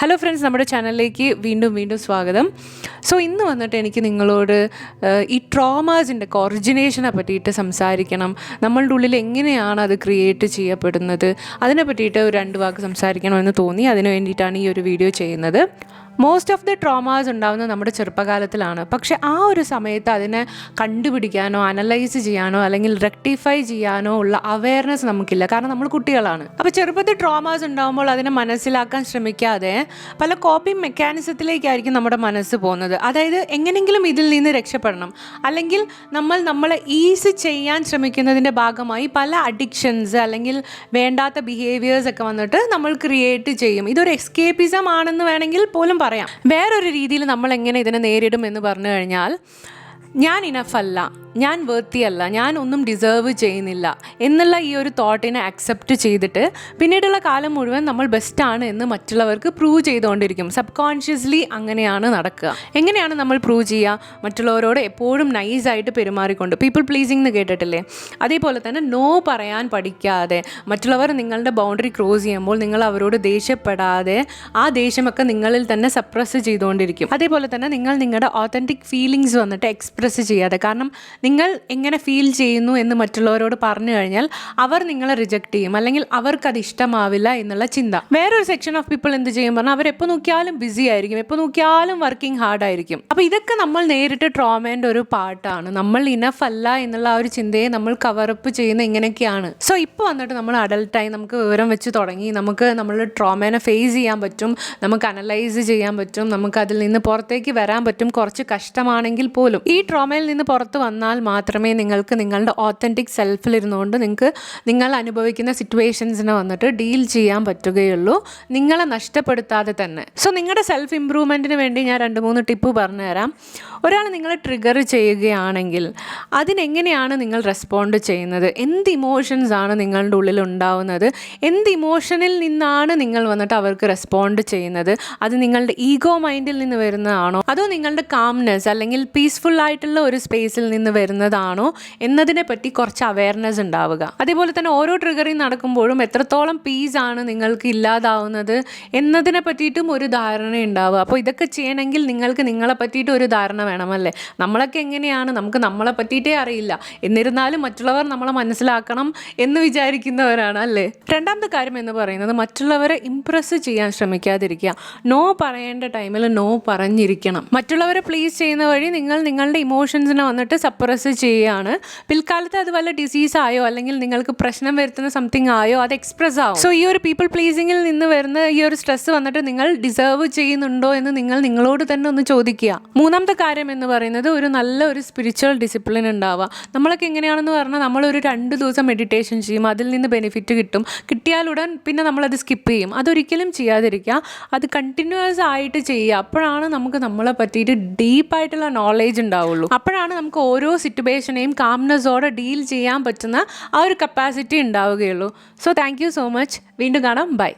Hello friends നമ്മുടെ ചാനലിലേക്ക് വീണ്ടും വീണ്ടും സ്വാഗതം. സോ ഇന്ന് വന്നിട്ട് എനിക്ക് നിങ്ങളോട് ഈ ട്രോമാസിന്റെ ഒറിജിനേഷനെ പറ്റിയിട്ട് സംസാരിക്കണം. നമ്മളുടെ ഉള്ളിൽ എങ്ങനെയാണ് അത് ക്രിയേറ്റ് ചെയ്യപ്പെടുന്നത്? അതിനെ പറ്റിയിട്ട് ഒരു രണ്ട് വാക്ക് സംസാരിക്കണമെന്ന് തോന്നി. അതിന് വേണ്ടിയിട്ടാണ് ഈ ഒരു വീഡിയോ ചെയ്യുന്നത്. മോസ്റ്റ് ഓഫ് ദി ട്രോമാസ് ഉണ്ടാകുന്നത് നമ്മുടെ ചെറുപ്പകാലത്തിലാണ്. പക്ഷെ ആ ഒരു സമയത്ത് അതിനെ കണ്ടുപിടിക്കാനോ അനലൈസ് ചെയ്യാനോ അല്ലെങ്കിൽ റെക്ടിഫൈ ചെയ്യാനോ ഉള്ള അവയർനെസ് നമുക്കില്ല. കാരണം നമ്മൾ കുട്ടികളാണ്. അപ്പോൾ ചെറുപ്പത്തിൽ ട്രോമാസ് ഉണ്ടാകുമ്പോൾ അതിനെ മനസ്സിലാക്കാൻ ശ്രമിക്കാതെ പല കോപ്പിംഗ് മെക്കാനിസത്തിലേക്കായിരിക്കും നമ്മുടെ മനസ്സ് പോകുന്നത്. അതായത് എങ്ങനെങ്കിലും ഇതിൽ നിന്ന് രക്ഷപ്പെടണം. അല്ലെങ്കിൽ നമ്മൾ നമ്മളെ ഈസ് ചെയ്യാൻ ശ്രമിക്കുന്നതിന്റെ ഭാഗമായി പല അഡിക്ഷൻസ് അല്ലെങ്കിൽ വേണ്ടാത്ത ബിഹേവിയേഴ്സ് ഒക്കെ വന്നിട്ട് നമ്മൾ ക്രിയേറ്റ് ചെയ്യും. ഇതൊരു എസ്കേപ്പിസം ആണെന്ന് വേണമെങ്കിൽ പോലും പറയാം. വേറൊരു രീതിയിൽ നമ്മൾ എങ്ങനെ ഇതിനെ നേരിടും എന്ന് പറഞ്ഞു കഴിഞ്ഞാൽ ഞാൻ ഇനഫല്ല ഞാൻ വേർത്തിയല്ല ഞാൻ ഒന്നും ഡിസേർവ് ചെയ്യുന്നില്ല എന്നുള്ള ഈ ഒരു തോട്ടിനെ അക്സെപ്റ്റ് ചെയ്തിട്ട് പിന്നീടുള്ള കാലം മുഴുവൻ നമ്മൾ ബെസ്റ്റാണ് എന്ന് മറ്റുള്ളവർക്ക് പ്രൂവ് ചെയ്തുകൊണ്ടിരിക്കും. സബ് കോൺഷ്യസ്ലി അങ്ങനെയാണ് നടക്കുക. എങ്ങനെയാണ് നമ്മൾ പ്രൂവ് ചെയ്യുക? മറ്റുള്ളവരോട് എപ്പോഴും നൈസായിട്ട് പെരുമാറിക്കൊണ്ട്. പീപ്പിൾ പ്ലീസിംഗ് എന്ന് കേട്ടിട്ടില്ലേ? അതേപോലെ തന്നെ നോ പറയാൻ പഠിക്കാതെ മറ്റുള്ളവർ നിങ്ങളുടെ ബൗണ്ടറി ക്രോസ് ചെയ്യുമ്പോൾ നിങ്ങൾ അവരോട് ദേഷ്യപ്പെടാതെ ആ ദേഷ്യമൊക്കെ നിങ്ങളിൽ തന്നെ സപ്രസ് ചെയ്തുകൊണ്ടിരിക്കും. അതേപോലെ തന്നെ നിങ്ങൾ നിങ്ങളുടെ ഓത്തന്റിക് ഫീലിങ്സ് വന്നിട്ട് എക്സ്പ്രസ് ചെയ്യാതെ. കാരണം നിങ്ങൾ എങ്ങനെ ഫീൽ ചെയ്യുന്നു എന്ന് മറ്റുള്ളവരോട് പറഞ്ഞു കഴിഞ്ഞാൽ അവർ നിങ്ങളെ റിജക്റ്റ് ചെയ്യും. അല്ലെങ്കിൽ അവർക്ക് അത് ഇഷ്ടമാവില്ല എന്നുള്ള ചിന്ത. വേറൊരു സെക്ഷൻ ഓഫ് പീപ്പിൾ എന്ത് ചെയ്യും? പറഞ്ഞാൽ അവർ എപ്പോൾ നോക്കിയാലും ബിസി ആയിരിക്കും. എപ്പോൾ നോക്കിയാലും വർക്കിംഗ് ഹാർഡ് ആയിരിക്കും. അപ്പോൾ ഇതൊക്കെ നമ്മൾ നേരിട്ട് ട്രോമേന്റെ ഒരു പാട്ടാണ്. നമ്മൾ ഇനഫ് അല്ല എന്നുള്ള ആ ഒരു ചിന്തയെ നമ്മൾ കവറപ്പ് ചെയ്യുന്ന ഇങ്ങനെയൊക്കെയാണ്. സോ ഇപ്പോൾ വന്നിട്ട് നമ്മൾ അഡൽട്ടായി നമുക്ക് വിവരം വെച്ച് തുടങ്ങി. നമുക്ക് നമ്മൾ ട്രോമേനെ ഫേസ് ചെയ്യാൻ പറ്റും. നമുക്ക് അനലൈസ് ചെയ്യാൻ പറ്റും. നമുക്ക് അതിൽ നിന്ന് പുറത്തേക്ക് വരാൻ പറ്റും. കുറച്ച് കഷ്ടമാണെങ്കിൽ പോലും. ഈ ട്രോമയിൽ നിന്ന് പുറത്ത് വന്നാൽ മാത്രമേ നിങ്ങൾക്ക് നിങ്ങളുടെ ഓത്തന്റിക് സെൽഫിൽ ഇരുന്നുകൊണ്ട് നിങ്ങൾക്ക് നിങ്ങൾ അനുഭവിക്കുന്ന സിറ്റുവേഷൻസിനെ വന്നിട്ട് ഡീൽ ചെയ്യാൻ പറ്റുകയുള്ളൂ. നിങ്ങളെ നഷ്ടപ്പെടുത്താതെ തന്നെ. സോ നിങ്ങളുടെ സെൽഫ് ഇമ്പ്രൂവ്മെന്റിന് വേണ്ടി ഞാൻ രണ്ട് മൂന്ന് ടിപ്പ് പറഞ്ഞുതരാം. ഒരാൾ നിങ്ങളെ ട്രിഗർ ചെയ്യുകയാണെങ്കിൽ അതിനെങ്ങനെയാണ് നിങ്ങൾ റെസ്പോണ്ട് ചെയ്യുന്നത്? എന്ത് ഇമോഷൻസ് ആണ് നിങ്ങളുടെ ഉള്ളിൽ ഉണ്ടാവുന്നത്? എന്ത് ഇമോഷനിൽ നിന്നാണ് നിങ്ങൾ വന്നിട്ട് അവർക്ക് റെസ്പോണ്ട് ചെയ്യുന്നത്? അത് നിങ്ങളുടെ ഈഗോ മൈൻഡിൽ നിന്ന് വരുന്നതാണോ? അതോ നിങ്ങളുടെ കാംനെസ് അല്ലെങ്കിൽ പീസ്ഫുൾ ആയിട്ടുള്ള ഒരു സ്പേസിൽ നിന്ന് വരുന്നതാണോ എന്നതിനെ പറ്റി കുറച്ച് അവയർനെസ് ഉണ്ടാവുക. അതേപോലെ തന്നെ ഓരോ ട്രിഗറിങ് നടക്കുമ്പോഴും എത്രത്തോളം പീസ് ആണ് നിങ്ങൾക്ക് ഇല്ലാതാവുന്നത് എന്നതിനെ പറ്റിയിട്ടും ഒരു ധാരണ ഉണ്ടാവുക. അപ്പോൾ ഇതൊക്കെ ചെയ്യണമെങ്കിൽ നിങ്ങൾക്ക് നിങ്ങളെ പറ്റിയിട്ട് ഒരു ധാരണ വേണമല്ലേ നമ്മളൊക്കെ എങ്ങനെയാണ്? നമുക്ക് നമ്മളെ പറ്റിയിട്ടേ അറിയില്ല. എന്നിരുന്നാലും മറ്റുള്ളവർ നമ്മളെ മനസ്സിലാക്കണം എന്ന് വിചാരിക്കുന്നവരാണ് അല്ലേ? രണ്ടാമത്തെ കാര്യം എന്ന് പറയുന്നത് മറ്റുള്ളവരെ ഇംപ്രസ് ചെയ്യാൻ ശ്രമിക്കാതിരിക്കുക. നോ പറയേണ്ട ടൈമിൽ നോ പറഞ്ഞിരിക്കണം. മറ്റുള്ളവരെ പ്ലീസ് ചെയ്യുന്ന വഴി നിങ്ങൾ നിങ്ങളുടെ ഇമോഷൻസിനെ വന്നിട്ട് സപ്രസ് ചെയ്യുകയാണ് പിൽക്കാലത്ത് അത് വല്ല ഡിസീസ് ആയോ അല്ലെങ്കിൽ നിങ്ങൾക്ക് പ്രശ്നം വരുത്തുന്ന സംതിങ് ആയോ അത് എക്സ്പ്രസ് ആവും. സോ ഈ ഒരു പീപ്പിൾ പ്ലീസിങ്ങിൽ നിന്ന് വരുന്ന ഈ ഒരു സ്ട്രെസ് വന്നിട്ട് നിങ്ങൾ ഡിസേർവ് ചെയ്യുന്നുണ്ടോ എന്ന് നിങ്ങൾ നിങ്ങളോട് തന്നെ ഒന്ന് ചോദിക്കുക. മൂന്നാമത്തെ കാര്യം എന്ന് പറയുന്നത് ഒരു നല്ല ഒരു സ്പിരിച്വൽ ഡിസിപ്ലിൻ ഉണ്ടാവുക. നമ്മളൊക്കെ എങ്ങനെയാണെന്ന് പറഞ്ഞാൽ നമ്മളൊരു രണ്ട് ദിവസം മെഡിറ്റേഷൻ ചെയ്യും അതിൽ നിന്ന് ബെനിഫിറ്റ് കിട്ടും. കിട്ടിയാലുടൻ പിന്നെ നമ്മളത് സ്കിപ്പ് ചെയ്യും. അതൊരിക്കലും ചെയ്യാതിരിക്കുക. അത് കണ്ടിന്യൂസ് ആയിട്ട് ചെയ്യുക. അപ്പോഴാണ് നമുക്ക് നമ്മളെ പറ്റിയിട്ട് ഡീപ്പായിട്ടുള്ള നോളേജ് ഉണ്ടാവുള്ളൂ. അപ്പോഴാണ് നമുക്ക് ഓരോ സിറ്റുവേഷനെയും കാംനെസ്സോടെ ഡീൽ ചെയ്യാൻ പറ്റുന്ന ആ ഒരു കപ്പാസിറ്റി ഉണ്ടാവുകയുള്ളൂ. സോ താങ്ക് സോ മച്ച് വീണ്ടും കാണാം. ബൈ